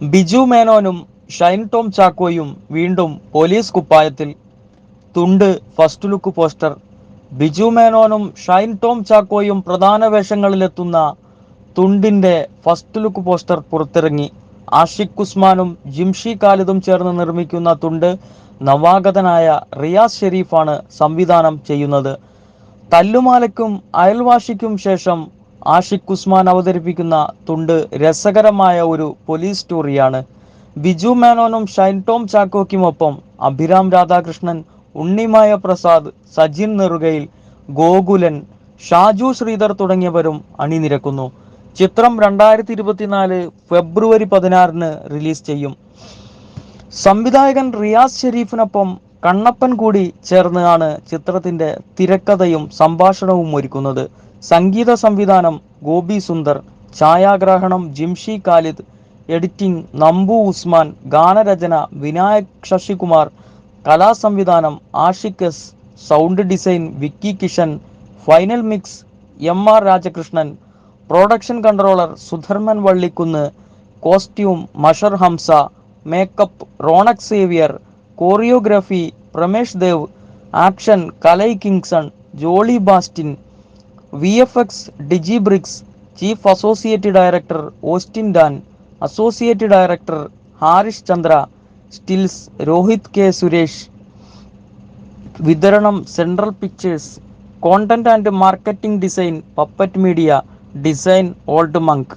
ബിജു മേനോനും ഷൈൻ ടോം ചാക്കോയും വീണ്ടും പോലീസ് കുപ്പായത്തിൽ തുണ്ട് ഫസ്റ്റ് ലുക്ക് പോസ്റ്റർ. ബിജു മേനോനും ഷൈൻ ടോം ചാക്കോയും പ്രധാന വേഷങ്ങളിലെത്തുന്ന തുണ്ടിന്റെ ഫസ്റ്റ് ലുക്ക് പോസ്റ്റർ പുറത്തിറങ്ങി. ആഷിഖ് ഉസ്മാനും ജിംഷി ഖാലിദും ചേർന്ന് നിർമ്മിക്കുന്ന തുണ്ട് നവാഗതനായ റിയാസ് ഷെരീഫാണ് സംവിധാനം ചെയ്യുന്നത്. തല്ലുമാലയ്ക്കും അയൽവാശിക്കും ശേഷം ആഷിഖ് ഉസ്മാൻ അവതരിപ്പിക്കുന്ന തുണ്ട് രസകരമായ ഒരു പോലീസ് സ്റ്റോറിയാണ്. ബിജു മേനോനും ഷൈൻ ടോം ചാക്കോക്കുമൊപ്പം അഭിരാം രാധാകൃഷ്ണൻ ഉണ്ണിമായ പ്രസാദ് സജിൻ നെറുകയിൽ ഗോകുലൻ ഷാജു ശ്രീധർ തുടങ്ങിയവരും അണിനിരക്കുന്നു. ചിത്രം രണ്ടായിരത്തി ഇരുപത്തിനാല് ഫെബ്രുവരി പതിനാറിന് റിലീസ് ചെയ്യും. സംവിധായകൻ റിയാസ് ഷെരീഫിനൊപ്പം കണ്ണപ്പൻ കൂടി ചേർന്നാണ് ചിത്രത്തിന്റെ തിരക്കഥയും സംഭാഷണവും ഒരുക്കുന്നത്. സംഗീത സംവിധാനം ഗോപി സുന്ദർ ഛായാഗ്രഹണം ജിംഷി ഖാലിദ് എഡിറ്റിംഗ് നമ്പു ഉസ്മാൻ ഗാനരചന Vinayak Sasikumar കലാസംവിധാനം Ashiq S sound design Vicky Kishan final mix M R Rajakrishnan production controller Sudharman Vallikunnu costume Mashar Hamsa makeup Ronex Xavier choreography Pramesh Dev action Kalai Kingson Jolly Bastin V F X digi bricks chief associate director Austin Dan associate director Harish Chandra stills Rohit K Suresh വിതരണം central pictures content and marketing design puppet media design old monk